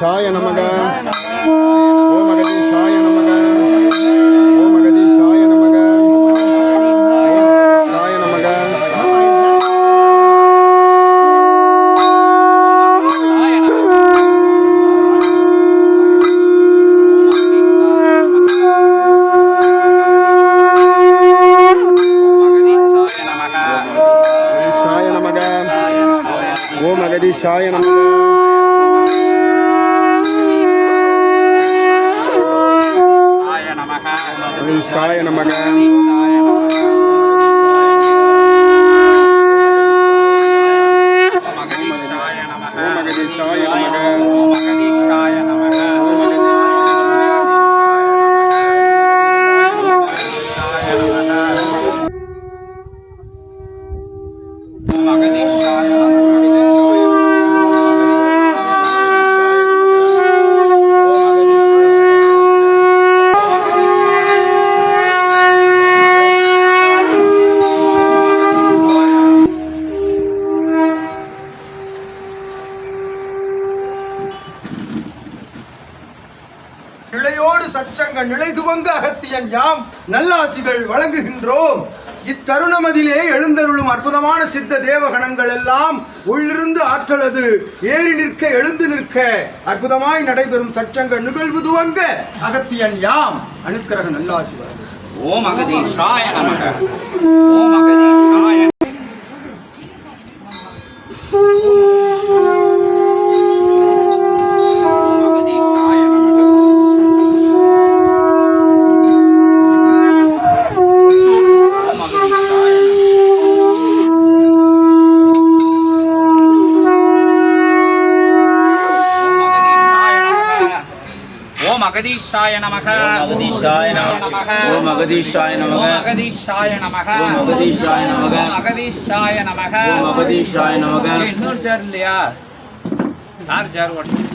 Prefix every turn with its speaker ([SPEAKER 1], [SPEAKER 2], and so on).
[SPEAKER 1] அகதீஷாய நமக. ஓம் அகதீஷாய நமக. ஓம் அகதீஷாய நமக. சாய நமக. அகதீஷாய நமக. ஓம் அகதீஷாய நமக அகதீஷாய நமக ஓம் அகதீஷாய நமக
[SPEAKER 2] நிலையோடு சச்சங்க நிலை துவங்க அகத்தியன் யாம் நல்லாசிகள் வழங்குகின்றோம். இத்தருணமதிலே எழுந்தருளும் அற்புதமான சித்த தேவகணங்கள் எல்லாம் உள்ளிருந்து ஆற்றலது. ஏறி நிற்க எழுந்து நிற்க அற்புதமாய் நடைபெறும் சச்சங்க நிகழ்வு துவங்க அகத்தியன் யாம். அனுக்கிரக நல்லாசி
[SPEAKER 3] ஓம் அகதீஷாய நமக. ஓம் அகதீஷாய அகதீஷாய நமக. அகதீஷாய நமக.
[SPEAKER 4] ஓம் அகதீஷாய நமக.
[SPEAKER 3] அகதீஷாய நமக.
[SPEAKER 4] ஓம் அகதீஷாய நமக.
[SPEAKER 3] அகதீஷாய நமக.
[SPEAKER 4] ஓம் அகதீஷாய நமக.
[SPEAKER 3] இன்னொரு சேர் இல்லையா? யார் சேர் ஓட்டு